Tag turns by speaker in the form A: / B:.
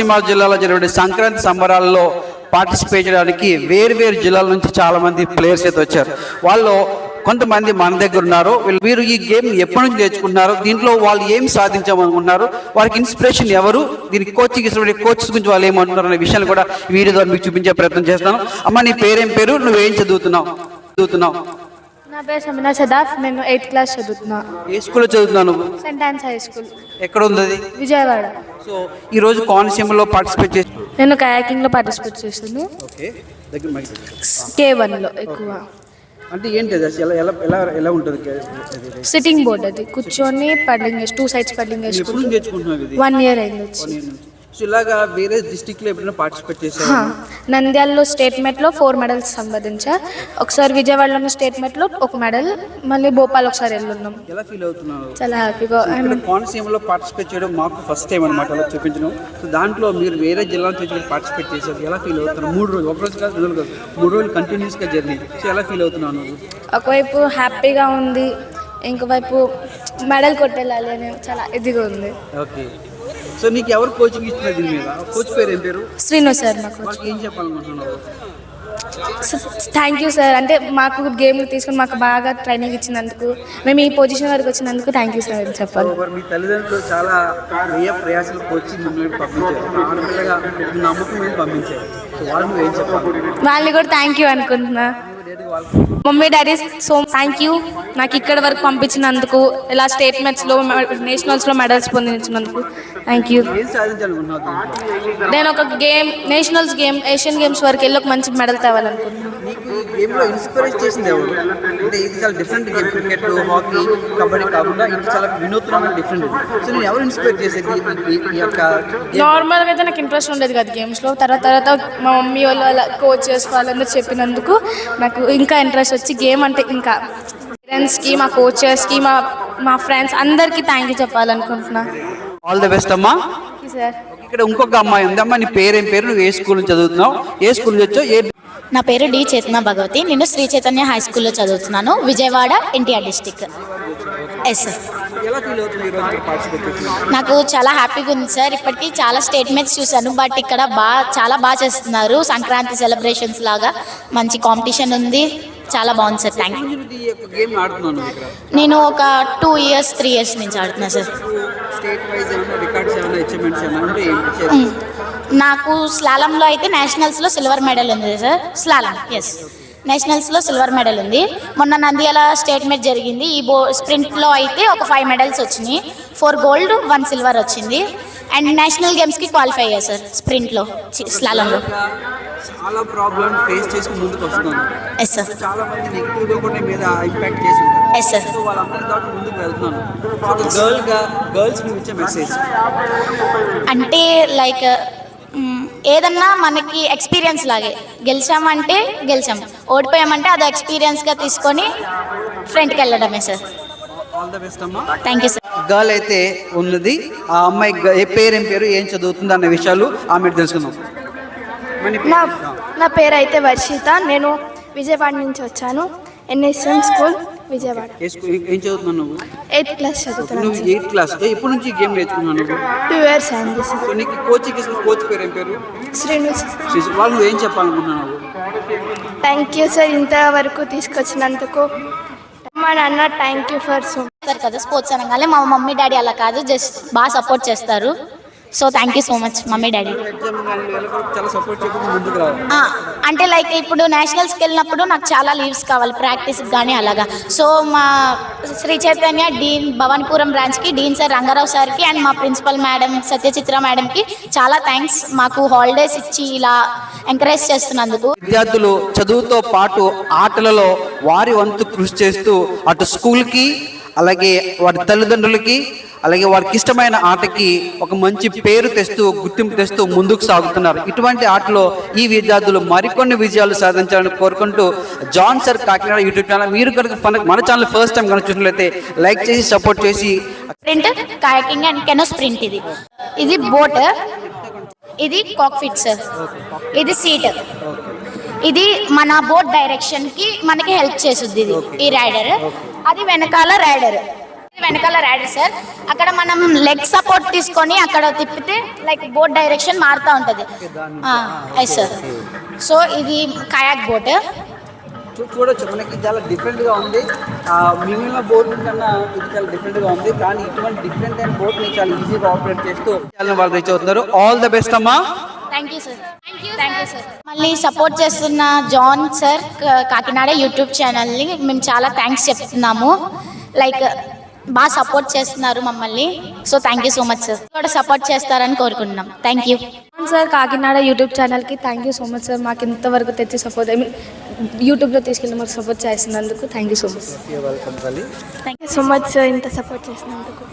A: కోనసీమ జిల్లాలో జరిగే సంక్రాంతి సంబరాల్లో పార్టిసిపేట్ చేయడానికి వేర్వేరు జిల్లాల నుంచి చాలామంది ప్లేయర్స్ అయితే వచ్చారు. వాళ్ళు కొంతమంది మన దగ్గర ఉన్నారు. వీరు ఈ గేమ్ ఎప్పటి నుంచి నేర్చుకుంటున్నారు? దీంట్లో వాళ్ళు ఏం సాధించామనుకుంటున్నారు? వారికి ఇన్స్పిరేషన్ ఎవరు? దీనికి కోచింగ్ ఇస్తున్న కోచెస్ గురించి వాళ్ళు ఏమంటున్నారు అనే విషయాలు కూడా వీరి వీడియో ద్వారా మీకు చూపించే ప్రయత్నం చేస్తాను. అమ్మ నీ పేరేం పేరు? నువ్వేం చదువుతున్నావు? చదువుతున్నావు.
B: నా పేరు సమీనా సదాఫ్ నేను ఎయిత్ క్లాస్ చదువుతున్నా.
A: ఏ స్కూల్లో చదువుతున్నావు నువ్వు?
B: సెంట్ ఆన్స్ హై స్కూల్
A: ఎక్కడ ఉంది అది
B: విజయవాడ.
A: సో ఈ రోజు కోనసీమలో పార్టిసిపేట్ చేసి
B: నేను కయాకింగ్లో పార్టిసిపేట్ చేస్తాను
A: ఓకే. దగ్గర మైక్.
B: కే వన్లో ఎక్కువ.
A: అంటే ఏంటి అది? అసలు ఎలా ఎలా ఎలా ఎలా ఉంటుంది?
B: సిట్టింగ్ బోర్డ్ అది కూర్చొని paddling two sides paddling one year అయింది వచ్చి.
A: సో ఇలాగా వేరే డిస్టిక్లో ఎప్పుడైనా పార్టిసిపేట్
B: హా. నంద్యాలలో స్టేట్ మెట్లో ఫోర్ మెడల్స్ సంపాదించా. ఒకసారి విజయవాడలో స్టేట్ మెట్లో ఒక మెడల్ మళ్ళీ భోపాల్ ఒకసారి వెళ్ళున్నాం
A: ఎలా ఫీల్ అవుతున్నావు?
B: చాలా హ్యాపీగా
A: కోనసీమలో పార్టిసిపేట్ చేయడం మాకు ఫస్ట్ టైం అనమాట అలా చూపించడం. సో దాంట్లో మీరు వేరే జిల్లా నుంచి పార్టిసిపేట్ చేశారు. ఎలా ఫీల్ అవుతున్నారు మూడు రోజులు ఒక రోజు కాదు రెండు రోజులు. కాదు మూడు రోజులు కంటిన్యూస్గా జర్నీ సో ఎలా ఫీల్ అవుతున్నావు నువ్వు?
B: ఒకవైపు హ్యాపీగా ఉంది ఇంకోవైపు మెడల్ కొట్టేళ్ళాలి అని చాలా ఇదిగా ఉంది.
A: ఓకే సో నీకు ఎవరు కోచింగ్ ఇచ్చినారు దీని మీద? కోచ్ పేరు ఏం పేరు?
B: శ్రీను సార్
A: వాళ్ళకి ఏం చెప్పాలనుకుంటున్నావు
B: థ్యాంక్ యూ సార్ అంటే మాకు గేమ్లు తీసుకొని మాకు బాగా ట్రైనింగ్ ఇచ్చినందుకు మేము ఈ పొజిషన్ వరకు వచ్చినందుకు థ్యాంక్ యూ సార్ అని చెప్పాలి.
A: మరి మీ తల్లిదండ్రులు చాలా వ్యయ ప్రయాసాలు వచ్చి మిమ్మల్ని పంపించారు. ఒక ఆడపిల్లగా ఒక నమ్మకం మీద పంపించారు. సో వాళ్ళు నువ్వు ఏం చెప్పాలి?
B: వాళ్ళని కూడా థ్యాంక్ యూ అనుకుంటున్నా. Mummy daddy so thank you నాకు ఇక్కడ వరకు పంపించినందుకు ఇలా స్టేట్ మ్యాచ్లో నేషనల్స్లో మెడల్స్ పొందించినందుకు థ్యాంక్ యూ? నేను ఒక game nationals game Asian games వరకు వెళ్ళి ఒక మంచి మెడల్ తేవాలనుకుంటున్నాను.
A: నీకు ఈ గేమ్లో ఇన్స్పిరేట్ చేసింది ఎవరు? అంటే ఇది చాలా different game cricket hockey kabaddi కాకుండా ఇది చాలా వినూత్నమైన డిఫరెంట్ సో నేను ఎవరు ఇన్స్పైర్ చేసేది ఈ- ఈ- ఈ యొక్క game?
B: నార్మల్గా అయితే నాకు ఇంట్రెస్ట్ ఉండేది కదా గేమ్స్లో తర్వాత తర్వాత మా మమ్మీ వాళ్ళు అలా కోచెస్ వాళ్ళందరూ చెప్పినందుకు నాకు ఇంకా ఇంట్రెస్ట్ వచ్చి గేమ్ అంటే ఇంకా పేరెంట్స్కి మా కోచెస్కి మా మా ఫ్రెండ్స్ అందరికీ థ్యాంక్ యూ చెప్పాలనుకుంటున్నా.
A: ఆల్ ద బెస్ట్ అమ్మా.
B: సార్
A: ఇక్కడ ఇంకొక అమ్మాయి ఉంది. అమ్మా నీ పేరేం పేరు? నువ్వు ఏ స్కూల్ నుంచి చదువుతున్నావు? ఏ స్కూల్ నుంచి వచ్చావు? ఏ
C: నా పేరు డి చేతన భగవతి. నేను శ్రీ చైతన్య హై స్కూల్లో చదువుతున్నాను. Vijayawada NTR district. Yes sir
A: ఎలా ఫీల్ అవుతున్నావు ఈ రోజు పార్టిసిపేట్ చేసి
C: నాకు చాలా హ్యాపీగా ఉంది సార్ ఇప్పటికీ చాలా స్టేట్మెంట్స్ చూశాను బట్ ఇక్కడ బాగా చాలా బాగా చేస్తున్నారు. సంక్రాంతి సెలబ్రేషన్స్ లాగా. మంచి కాంపిటీషన్ ఉంది. చాలా బాగుంది సార్ థ్యాంక్ యూ నేను ఒక టూ ఇయర్స్ త్రీ ఇయర్స్ నుంచి ఆడుతున్నా సార్? నాకు స్లాలంలో అయితే నేషనల్స్లో సిల్వర్ మెడల్ ఉంది సార్. స్లాలం ఎస్ నేషనల్స్లో సిల్వర్ మెడల్ ఉంది. మొన్న నంద్యాల స్టేట్ మెట్ జరిగింది. ఈ బో స్ప్రింట్లో అయితే ఒక ఫైవ్ మెడల్స్ వచ్చినాయి. ఫోర్ గోల్డ్ వన్ సిల్వర్ వచ్చింది. అండ్ నేషనల్ గేమ్స్కి క్వాలిఫై అయ్యా సార్ స్ప్రింట్లో స్లాలంలో
A: ఇంకా చాలా ప్రాబ్లమ్ ఫేస్ చేసుకుని ముందుకు వస్తున్నాను.
C: ఎస్ సార్
A: చాలా మంది నెగిటివ్గా కూడా నీ మీద ఇంపాక్ట్ చేసి
C: ఎస్ సార్
A: సో వాళ్ళందరి దాటి ముందుకు వెళ్తున్నాను. ఒక గర్ల్గా గర్ల్స్ నువ్వు ఇచ్చే మెసేజ్
C: అంటే లైక్ ఏదన్నా మనకి ఎక్స్పీరియన్స్ లాగే. గెలిచామంటే గెలిచాం. ఓడిపోయామంటే అది ఎక్స్పీరియన్స్గా తీసుకొని ఫ్రంట్కి వెళ్ళడమే sir thank you sir
A: girl అయితే ఉన్నది. ఆ అమ్మాయి ఏ పేరు ఏం పేరు ఏం చదువుతుంది అన్న విషయాలు ఆమె తెలుసుకుందాం?
D: నా నా పేరు అయితే వర్షిత. నేను విజయవాడ నుంచి వచ్చాను. NSM school Vijayawada.
A: ఏ చదువుతున్నావు నువ్వు?
D: ఎయిత్ క్లాస్ చదువుతున్నాను.
A: నువ్వు ఎయిత్ క్లాస్ ఎప్పటి నుంచి గేమ్ నేర్చుకున్నావు నువ్వు?
D: టూ ఇయర్స్ అయింది సార్.
A: సో నీకు కోచింగ్ ఇస్తున్న కోచ్ పేరు ఏం పేరు?
D: శ్రీను
A: శ్రీ- వాళ్ళు నువ్వు ఏం చెప్పాలనుకుంటున్నావు
D: థ్యాంక్ యూ సార్ ఇంతవరకు తీసుకొచ్చినందుకు. మా నాన్న థ్యాంక్ యూ ఫర్ సో
C: చేస్తారు కదా స్పోర్ట్స్ అనగానే మా మమ్మీ డాడీ అలా కాదు జస్ట్ బాగా సపోర్ట్ చేస్తారు. So thank you so much mummy daddy. అంటే లైక్ ఇప్పుడు నేషనల్స్కి వెళ్ళినప్పుడు నాకు చాలా లీవ్స్ కావాలి ప్రాక్టీస్కి కానీ అలాగా. సో మా శ్రీ చైతన్య డీన్ భవానీపురం బ్రాంచ్కి డీన్ సార్ రంగారావు సార్కి అండ్ మా ప్రిన్సిపల్ మేడం సత్యచిత్ర మేడంకి చాలా థ్యాంక్స్ మాకు హాలిడేస్ ఇచ్చి ఇలా ఎంకరేజ్ చేస్తున్నందుకు.
A: విద్యార్థులు చదువుతో పాటు ఆటలలో వారి వంతు కృషి చేస్తూ అటు స్కూల్కి అలాగే వారి తల్లిదండ్రులకి అలాగే వారికి ఇష్టమైన ఆటకి ఒక మంచి పేరు తెస్తూ గుర్తింపు తెస్తూ ముందుకు సాగుతున్నారు. ఇటువంటి ఆటలో ఈ విద్యార్థులు మరికొన్ని విజయాలు సాధించాలని కోరుకుంటూ John sir Kakinada YouTube channel. మీరు కనుక మన- మన ఛానల్ ఫస్ట్ టైం కనుక చూసినట్లయితే లైక్ చేసి సపోర్ట్ చేసి
C: sprint kayaking and canoe sprint ఇది. ఇది బోట్ ఇది కాక్ఫిట్ సార్ ఇది సీట్. ఇది మన బోట్ డైరెక్షన్కి మనకి హెల్ప్ చేస్తుంది ఇది ఈ రైడర్. అది వెనకాల రైడర్ వెనకాల ర్యాడర్ సార్ అక్కడ మనం లెగ్ సపోర్ట్ తీసుకొని అక్కడ తిప్పితే లైక్ బోట్ డైరెక్షన్ మారుతూ ఉంటుంది. ఎస్ సార్ సో ఇది కయాక్ బోట్
A: చూడొచ్చు. మనకి చాలా డిఫరెంట్గా ఉంది. ఆ, మిగిలిన బోట్ కన్నా ఇది చాలా డిఫరెంట్గా ఉంది. కానీ ఇటువంటి డిఫరెంట్ అయిన బోట్ని చాలా ఈజీగా ఆపరేట్ చేస్తూ వాళ్ళు రీచ్ అవుతున్నారు. ఆల్ ద బెస్ట్ అమ్మా.
C: Thank you sir thank you sir మళ్ళీ సపోర్ట్ చేస్తున్న జాన్ సార్ కాకినాడ యూట్యూబ్ ఛానల్ని మేము చాలా థ్యాంక్స్ చెప్తున్నాము. లైక్ బాగా సపోర్ట్ చేస్తున్నారు మమ్మల్ని. So thank you so much sir కూడా సపోర్ట్ చేస్తారని కోరుకుంటున్నాం. Thank you
B: sir Kakinada YouTube ఛానల్కి thank you so much sir మాకు ఇంతవరకు తెచ్చి సపోర్ట్ ఐ మీన్ యూట్యూబ్లో తీసుకెళ్ళి మాకు సపోర్ట్ చేసినందుకు thank you so much
D: thank you so much sir ఇంత సపోర్ట్ చేసినందుకు.